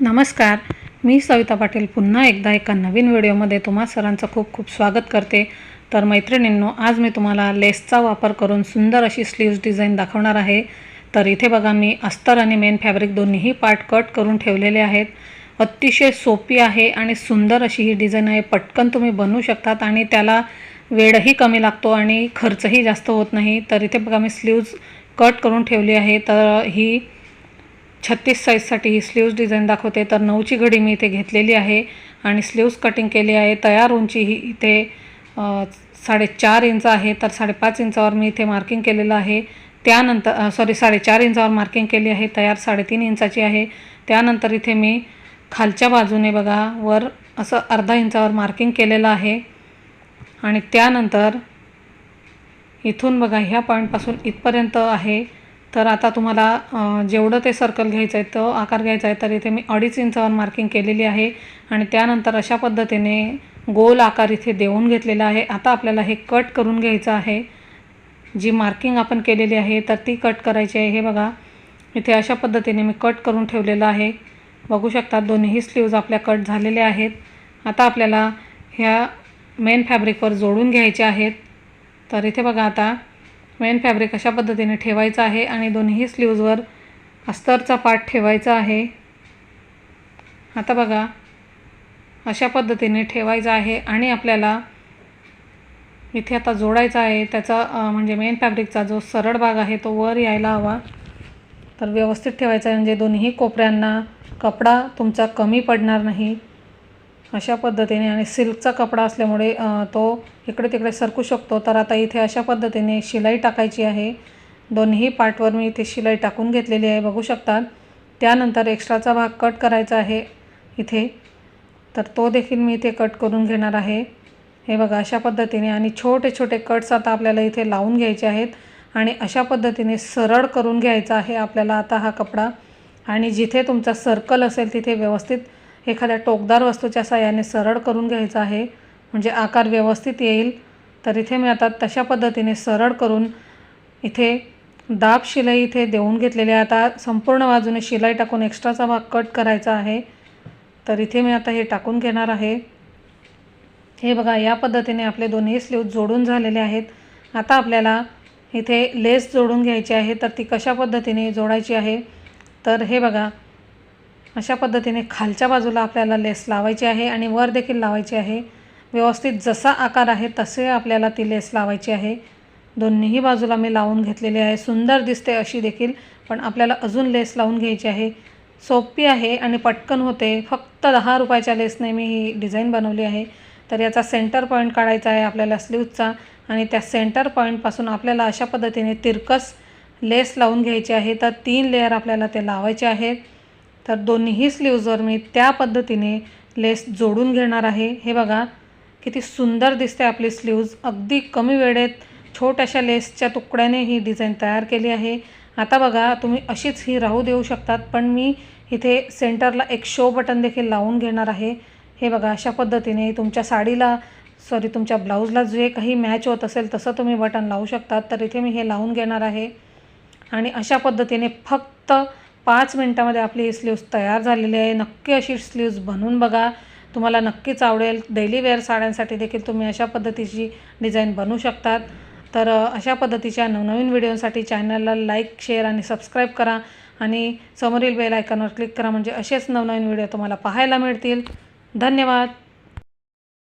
नमस्कार. मी सविता पाटील पुन्हा एकदा एका नवीन व्हिडिओमध्ये तुम्हा सरांचं खूप खूप स्वागत करते. तर मैत्रिणींनो आज मी तुम्हाला लेसचा वापर करून सुंदर अशी स्लीव्ज डिझाईन दाखवणार आहे. तर इथे बघा मी अस्तर आणि मेन फॅब्रिक दोन्हीही पार्ट कट करून ठेवलेले आहेत. अतिशय सोपी आहे आणि सुंदर अशी ही डिझाईन आहे. पटकन तुम्ही बनवू शकतात आणि त्याला वेळही कमी लागतो आणि खर्चही जास्त होत नाही. तर इथे बघा मी स्लीव्ज कट करून ठेवली आहे. तर ही छत्तीस साईजसाठी ही स्लीव्ज डिझाईन दाखवते. तर नऊची घडी मी इथे घेतलेली आहे आणि स्लीव्ज कटिंग केली आहे. तयार उंची ही इथे साडेचार इंच आहे. तर साडेपाच इंचावर मी इथे मार्किंग केलेलं आहे. त्यानंतर सॉरी साडेचार इंचावर मार्किंग केली आहे. तयार साडेतीन इंचाची आहे. त्यानंतर इथे मी खालच्या बाजूने बघा वर असं अर्धा इंचावर मार्किंग केलेलं आहे. आणि त्यानंतर इथून बघा ह्या पॉईंटपासून इथपर्यंत आहे. तर आता तुम्हाला जेवढं ते सर्कल घ्यायचं आहे तो आकार घ्यायचा आहे तर इथे मी अडीच इंचावर मार्किंग केलेली आहे. आणि त्यानंतर अशा पद्धतीने गोल आकार इथे देऊन घेतलेला आहे. आता आपल्याला हे कट करून घ्यायचं आहे. जी मार्किंग आपण केलेली आहे तर ती कट करायची आहे. हे बघा इथे अशा पद्धतीने मी कट करून ठेवलेलं आहे. बघू शकता दोन्ही स्लीव्ज आपल्या कट झालेल्या आहेत. आता आपल्याला ह्या मेन फॅब्रिकवर जोडून घ्यायचे आहेत. तर इथे बघा आता मेन फॅब्रिक अशा पद्धतीने ठेवायचं आहे आणि दोन्ही स्लीव्जवर अस्तरचा पाठ ठेवायचा आहे. आता बघा अशा पद्धतीने ठेवायचं आहे आणि आपल्याला इथे आता जोडायचा आहे. त्याचा म्हणजे मेन फॅब्रिकचा जो सरळ भाग आहे तो वर यायला हवा. तर व्यवस्थित ठेवायचा आहे. म्हणजे दोन्ही कोपऱ्यांना कपडा तुमचा कमी पडणार नाही. अशा पद्धतीने आणि सिल्कचा कपडा असल्यामुळे तो इकडे तिकडे सरकू शकतो. तर आता इथे अशा पद्धतीने शिलाई टाकायची आहे. दोन्ही पार्टवर मी इथे शिलाई टाकून घेतलेली आहे बघू शकतात. त्यानंतर एक्स्ट्राचा भाग कट करायचा आहे इथे. तर तो देखील मी इथे कट करून घेणार आहे. हे बघा अशा पद्धतीने आणि छोटे छोटे कट्स आता आपल्याला इथे लावून घ्यायचे आहेत. आणि अशा पद्धतीने सरळ करून घ्यायचा आहे आपल्याला आता हा कपडा. आणि जिथे तुमचा सर्कल असेल तिथे व्यवस्थित एखाद्या टोकदार वस्तूच्या साह्याने सरळ करून घ्यायचा आहे म्हणजे आकार व्यवस्थित येईल तर इथे मी आता तशा पद्धतीने सरळ करून इथे दाब शिलाई इथे देऊन घेतलेली आहे. आता संपूर्ण बाजूने शिलाई टाकून एक्स्ट्राचा भाग कट करायचा आहे. तर इथे मी आता हे टाकून घेणार आहे. हे बघा या पद्धतीने आपले दोन्ही स्लीव जोडून झालेले आहेत. आता आपल्याला इथे लेस जोडून घ्यायची आहे तर ती कशा पद्धतीने जोडायची आहे? तर हे बघा अशा पद्धतीने खालच्या बाजूला आपल्याला लेस लावायची आहे आणि वर देखील लावायची आहे. व्यवस्थित जसा आकार आहे तसे आपल्याला ती लेस लावायची आहे. दोन्हीही बाजूला मी लावून घेतलेली आहे. सुंदर दिसते अशी देखील पण आपल्याला अजून लेस लावून घ्यायची आहे. सोपी आहे आणि पटकन होते. फक्त दहा रुपयाच्या लेसने मी ही डिझाईन बनवली आहे. तर याचा सेंटर पॉईंट काढायचा आहे आपल्याला स्लीवचा आणि त्या सेंटर पॉईंटपासून आपल्याला अशा पद्धतीने तिरकस लेस लावून घ्यायची आहे. तर तीन लेअर आपल्याला ते लावायचे आहेत. तर दोन्हीही स्लीव्जवर मी त्या पद्धतीने लेस जोडून घेणार आहे. हे बघा किती सुंदर दिसते आपली स्लीव्ज अगदी कमी वेळेत छोट्याशा लेसच्या तुकड्याने ही डिझाईन तयार केली आहे. आता बघा तुम्ही अशीच ही राहू देऊ शकतात पण मी इथे सेंटरला एक शो बटन देखील लावून घेणार आहे. हे बघा अशा पद्धतीने तुमच्या साडीला सॉरी तुमच्या ब्लाऊजला जे काही मॅच होत असेल तसं तुम्ही बटन लावू शकतात. तर इथे मी हे लावून घेणार आहे. आणि अशा पद्धतीने फक्त पाच मिनटामध्ये आपली ही स्लीव्ज तयार झालेली आहे. नक्की अशी स्लीव्ज बनवून बघा. तुम्हाला नक्कीच आवडेल. डेली वेअर साड्यांसाठी देखील तुम्ही अशा पद्धतीची डिझाईन बनवू शकतात. तर अशा पद्धतीच्या नवनवीन व्हिडिओसाठी चॅनलला लाईक शेअर आणि सबस्क्राईब करा. आणि समोरील बेल आयकॉनवर क्लिक करा. म्हणजे असेच नवनवीन व्हिडिओ तुम्हाला पाहायला मिळतील. धन्यवाद.